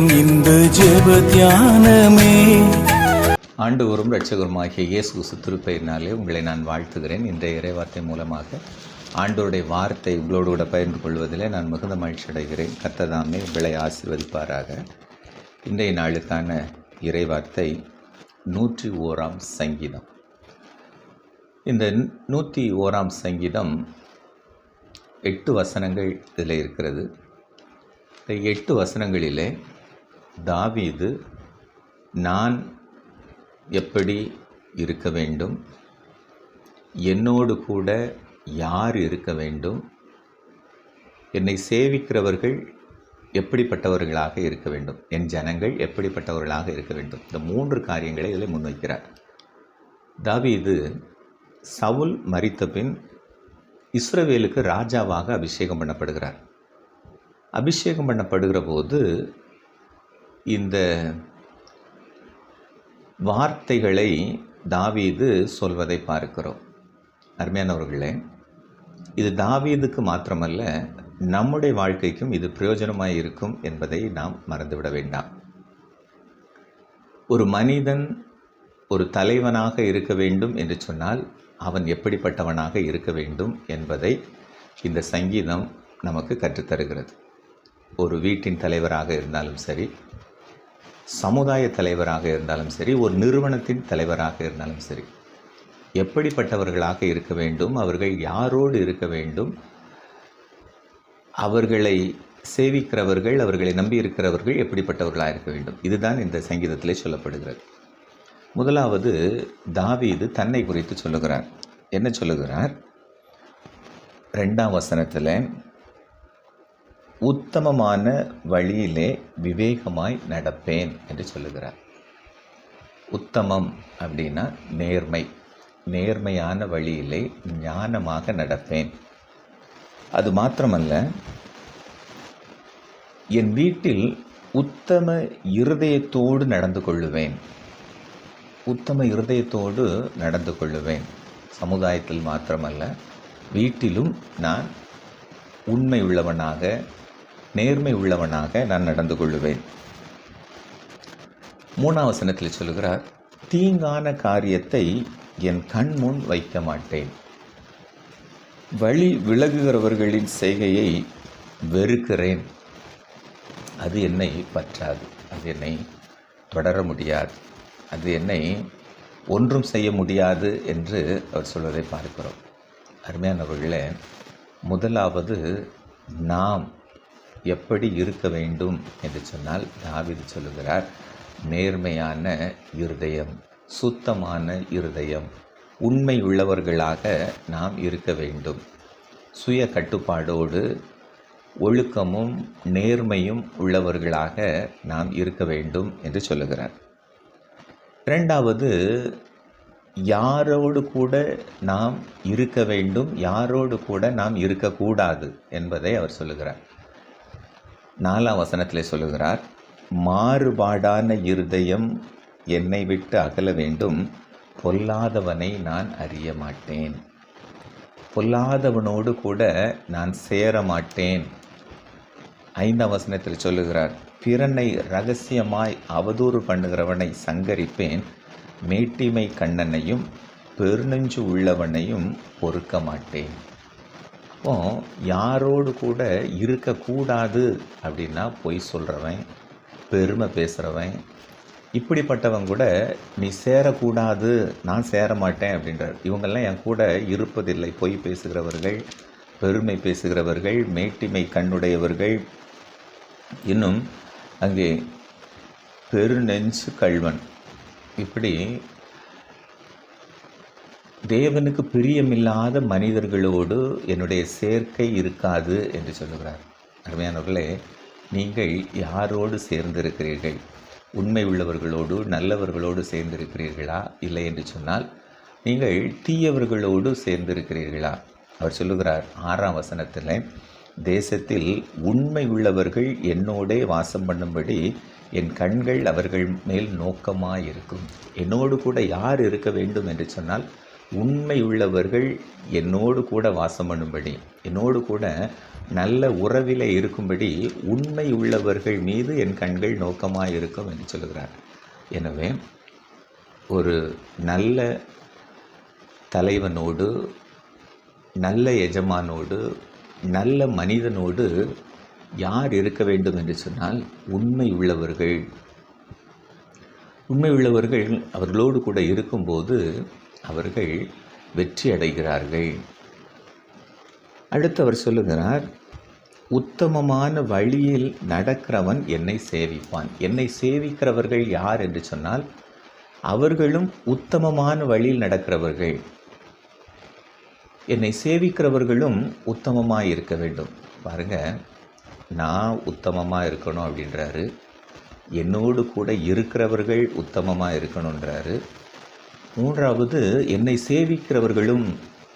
நேரம் இந்த ஜெப தியானமே. ஆண்டவரும் இரட்சகருமாகிய இயேசு கிறிஸ்து திருப்பெயரினாலே உங்களை நான் வாழ்த்துகிறேன். இன்றைய இறைவார்த்தை மூலமாக ஆண்டோருடைய வார்த்தை உங்களோடு கூட பகிர்ந்து கொள்வதிலே நான் மிகுந்த மகிழ்ச்சி அடைகிறேன். கத்ததாமே உங்களை ஆசிர்வதிப்பாராக. இன்றைய நாளுக்கான இறைவார்த்தை நூற்றி ஓராம் சங்கீதம். இந்த நூற்றி ஓராம் சங்கீதம் எட்டு வசனங்கள் இதில் இருக்கிறது. இந்த எட்டு வசனங்களிலே தாவீது நான் எப்படி இருக்க வேண்டும்? என்னோடு கூட யார் இருக்க வேண்டும்? என்னை சேவிக்கிறவர்கள் எப்படிப்பட்டவர்களாக இருக்க வேண்டும்? என் ஜனங்கள் எப்படிப்பட்டவர்களாக இருக்க வேண்டும்? இந்த மூன்று காரியங்களை இதில் முன்வைக்கிறார். தாவீது சவுல் மறித்த பின் இஸ்ரவேலுக்கு ராஜாவாக அபிஷேகம் பண்ணப்படுகிறார். அபிஷேகம் பண்ணப்படுகிற போது இந்த வார்த்தைகளை தாவீது சொல்வதை பார்க்கிறோம். அருமையானவர்களே இது தாவீதுக்கு மாத்திரமல்ல நம்முடைய வாழ்க்கைக்கும் இது பிரயோஜனமாக இருக்கும் என்பதை நாம் மறந்துவிட வேண்டாம். ஒரு மனிதன் ஒரு தலைவனாக இருக்க வேண்டும் என்று சொன்னால் அவன் எப்படிப்பட்டவனாக இருக்க வேண்டும் என்பதை இந்த சங்கீதம் நமக்கு கற்றுத்தருகிறது. ஒரு வீட்டின் தலைவராக இருந்தாலும் சரி சமுதாய தலைவராக இருந்தாலும் சரி ஒரு நிறுவனத்தின் தலைவராக இருந்தாலும் சரி எப்படிப்பட்டவர்களாக இருக்க வேண்டும் அவர்கள் யாரோடு இருக்க வேண்டும் அவர்களை சேவிக்கிறவர்கள் அவர்களை நம்பி இருக்கிறவர்கள் எப்படிப்பட்டவர்களாக இருக்க வேண்டும். இதுதான் இந்த சங்கீதத்திலே சொல்லப்படுகிறது. முதலாவது தாவீது தன்னை குறித்து சொல்லுகிறார். என்ன சொல்லுகிறார்? ரெண்டாம் வசனத்தில் உத்தமமான வழியிலே விவேகமாய் நடப்பேன் என்று சொல்லுகிறார். உத்தமம் அப்படின்னா நேர்மை. நேர்மையான வழியிலே ஞானமாக நடப்பேன். அது மாத்திரமல்ல என் வீட்டில் உத்தம இருதயத்தோடு நடந்து கொள்ளுவேன். உத்தம இருதயத்தோடு நடந்து கொள்ளுவேன். சமுதாயத்தில் மாத்திரமல்ல வீட்டிலும் நான் உண்மை உள்ளவனாக நேர்மை உள்ளவனாக நான் நடந்து கொள்ளுவேன். மூணாவசனத்தில் சொல்லுகிறார் தீங்கான காரியத்தை என் கண் முன் வைக்க மாட்டேன். வழி விலகுகிறவர்களின் செய்கையை வெறுக்கிறேன். அது என்னை பற்றாது அது என்னை தொடர முடியாது அது என்னை ஒன்றும் செய்ய முடியாது என்று அவர் சொல்வதை பார்க்கிறோம். அருமையானவர்களே முதலாவது நாம் எப்படி இருக்க வேண்டும் என்று சொன்னால் தாவிது சொல்லுகிறார் நேர்மையான இருதயம் சுத்தமான இருதயம் உண்மை உள்ளவர்களாக நாம் இருக்க வேண்டும். சுய கட்டுப்பாடோடு ஒழுக்கமும் நேர்மையும் உள்ளவர்களாக நாம் இருக்க வேண்டும் என்று சொல்லுகிறார். இரண்டாவது யாரோடு கூட நாம் இருக்க வேண்டும் யாரோடு கூட நாம் இருக்கக்கூடாது என்பதை அவர் சொல்லுகிறார். நாலாம் வசனத்தில் சொல்லுகிறார் மாறுபாடான இருதயம் என்னை விட்டு அகல வேண்டும். பொல்லாதவனை நான் அறிய மாட்டேன். பொல்லாதவனோடு கூட நான் சேர மாட்டேன். ஐந்தாம் வசனத்தில் சொல்லுகிறார் பிறனை ரகசியமாய் அவதூறு பண்ணுகிறவனை சங்கரிப்பேன். மேட்டிமை கண்ணனையும் பெருநெஞ்சு உள்ளவனையும் பொறுக்க மாட்டேன். அப்போ யாரோடு கூட இருக்கக்கூடாது அப்படின்னா பொய் சொல்கிறவன் பெருமை பேசுகிறவன் இப்படிப்பட்டவன் கூட நீ சேரக்கூடாது நான் சேர மாட்டேன் அப்படின்றார். இவங்கெல்லாம் என் கூட இருப்பதில்லை. பொய் பேசுகிறவர்கள் பெருமை பேசுகிறவர்கள் மேட்டிமை கண்ணுடையவர்கள். இன்னும் அங்கே பெருநெஞ்சு கள்வன். இப்படி தேவனுக்கு பிரியமில்லாத மனிதர்களோடு என்னுடைய சேர்க்கை இருக்காது என்று சொல்லுகிறார். அருமையானவர்களே நீங்கள் யாரோடு சேர்ந்திருக்கிறீர்கள்? உண்மை உள்ளவர்களோடு நல்லவர்களோடு சேர்ந்திருக்கிறீர்களா? இல்லை என்று சொன்னால் நீங்கள் தீயவர்களோடு சேர்ந்திருக்கிறீர்களா? அவர் சொல்லுகிறார் ஆறாம் வசனத்தில் தேசத்தில் உண்மை உள்ளவர்கள் என்னோடே வாசம் பண்ணும்படி என் கண்கள் அவர்கள் மேல் நோக்கமாக இருக்கும் என்னோடு கூட யார் இருக்க வேண்டும்? என்று சொன்னால் உண்மை உள்ளவர்கள் என்னோடு கூட வாசம் பண்ணும்படி என்னோடு கூட நல்ல உறவில் இருக்கும்படி உண்மை உள்ளவர்கள் மீது என் கண்கள் நோக்கமாக இருக்கும் என்று சொல்கிறார். எனவே ஒரு நல்ல தலைவனோடு நல்ல எஜமானோடு நல்ல மனிதனோடு யார் இருக்க வேண்டும் என்று சொன்னால் உண்மை உள்ளவர்கள் உண்மை உள்ளவர்கள் அவர்களோடு கூட இருக்கும்போது அவர்கள் வெற்றி அடைகிறார்கள். அடுத்து அவர் சொல்லுகிறார் உத்தமமான வழியில் நடக்கிறவன் என்னை சேவிப்பான். என்னை சேவிக்கிறவர்கள் யார் என்று சொன்னால் அவர்களும் உத்தமமான வழியில் நடக்கிறவர்கள். என்னை சேவிக்கிறவர்களும் உத்தமமாக இருக்க வேண்டும். பாருங்க நான் உத்தமமாக இருக்கணும் அப்படின்றாரு. என்னோடு கூட இருக்கிறவர்கள் உத்தமமாக இருக்கணுன்றாரு மூன்றாவது என்னை சேவிக்கிறவர்களும்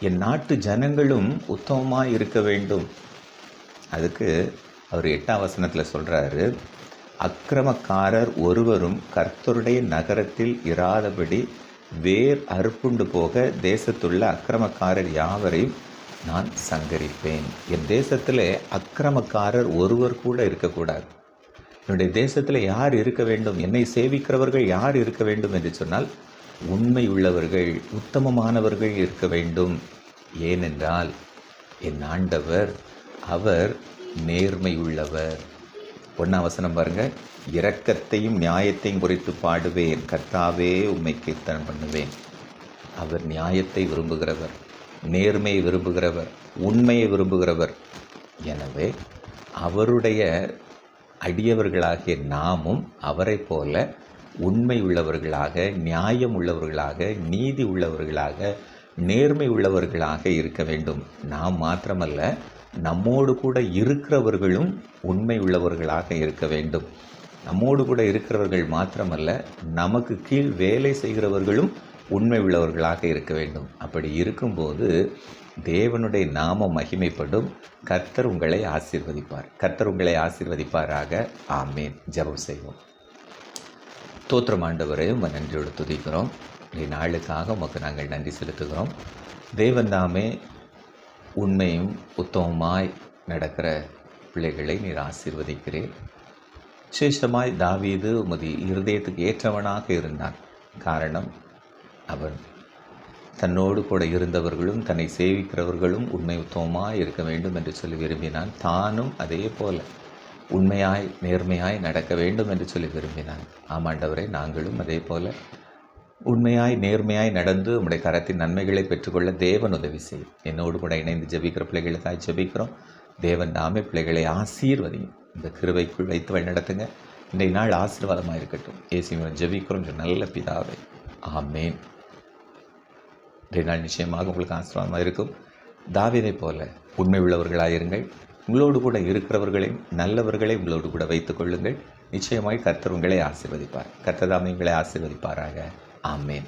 என் நாட்டு ஜனங்களும் உத்தமமாக இருக்க வேண்டும். அதுக்கு அவர் எட்டாம் வசனத்தில் சொல்கிறாரு அக்கிரமக்காரர் ஒருவரும் கர்த்தருடைய நகரத்தில் இராதபடி வேர் அறுப்புண்டு போக தேசத்துள்ள அக்கிரமக்காரர் யாவரையும் நான் சங்கரிப்பேன். என் தேசத்தில் அக்கிரமக்காரர் ஒருவர் கூட இருக்கக்கூடாது. என்னுடைய தேசத்தில் யார் இருக்க வேண்டும்? என்னை சேவிக்கிறவர்கள் யார் இருக்க வேண்டும் என்று சொன்னால் உண்மை உள்ளவர்கள் உத்தமமானவர்கள் இருக்க வேண்டும். ஏனென்றால் என் ஆண்டவர் அவர் நேர்மை உள்ளவர் ஒன்றாம் வசனம் பாருங்க. இரக்கத்தையும் நியாயத்தையும் குறித்து பாடுவேன். கர்த்தாவே உண்மை கீர்த்தனம் பண்ணுவேன். அவர் நியாயத்தை விரும்புகிறவர் நேர்மையை விரும்புகிறவர் உண்மையை விரும்புகிறவர். எனவே அவருடைய அடியவர்களாகிய நாமும் அவரைப் போல உண்மை உள்ளவர்களாக நியாயம் உள்ளவர்களாக நீதி உள்ளவர்களாக நேர்மை உள்ளவர்களாக இருக்க வேண்டும். நாம் மாத்திரமல்ல நம்மோடு கூட இருக்கிறவர்களும் உண்மை உள்ளவர்களாக இருக்க வேண்டும். நம்மோடு கூட இருக்கிறவர்கள் மாத்திரமல்ல நமக்கு கீழ் வேலை செய்கிறவர்களும் உண்மை உள்ளவர்களாக இருக்க வேண்டும். அப்படி இருக்கும்போது தேவனுடைய நாம மகிமைப்படும். கர்த்தர் உங்களை ஆசிர்வதிப்பார். கர்த்தர் உங்களை ஆசிர்வதிப்பாராக. ஆமேன். ஜெபம் செய்வோம். தோற்றம் ஆண்டவரே உங்கள் நன்றியோடு துதிக்கிறோம். இந்த நாளுக்காக உமக்கு நாங்கள் நன்றி செலுத்துகிறோம். தேவன் தாமே உண்மையும் உத்தமமாய் நடக்கிற பிள்ளைகளை நீர் ஆசீர்வதிக்கிறேன் விசேஷமாய் தாவீது உமது இருதயத்துக்கு ஏற்றவனாக இருந்தான். காரணம் அவன் தன்னோடு கூட இருந்தவர்களும் தன்னை சேவிக்கிறவர்களும் உண்மை உத்தமமாக இருக்க வேண்டும் என்று சொல்லி விரும்பினான். தானும் அதே போல. உண்மையாய் நேர்மையாய் நடக்க வேண்டும் என்று சொல்லி விரும்பினான் ஆமாண்டவரே நாங்களும் அதே போல உண்மையாய் நேர்மையாய் நடந்து உம்முடைய கரத்தின் நன்மைகளை பெற்றுக்கொள்ள தேவன் உதவி செய்யும். என்னோடு கூட இணைந்து ஜெபிக்கிற பிள்ளைகளுக்காக ஜபிக்கிறோம். தேவன் நாமே பிள்ளைகளை ஆசீர்வதியும். இந்த கிருவைக்குள் வைத்து வழிநடத்துங்க இன்றைய நாள் ஆசீர்வாதமாக இருக்கட்டும். ஏசிவன் ஜெபிக்கிறோம் நல்ல பிதாவை. ஆமேன். இன்றைய நாள் நிச்சயமாக உங்களுக்கு ஆசீர்வாதமாக இருக்கும். தாவீதைப் போல உண்மை உள்ளவர்களாயிருங்கள். உங்களோடு கூட இருக்கிறவர்களையும் நல்லவர்களை உங்களோடு கூட வைத்துக் கொள்ளுங்கள். நிச்சயமாய் கர்த்தர் உங்களை ஆசீர்வதிப்பார். கர்த்தர் தாமே உங்களை ஆசீர்வதிப்பாராக. ஆமேன்.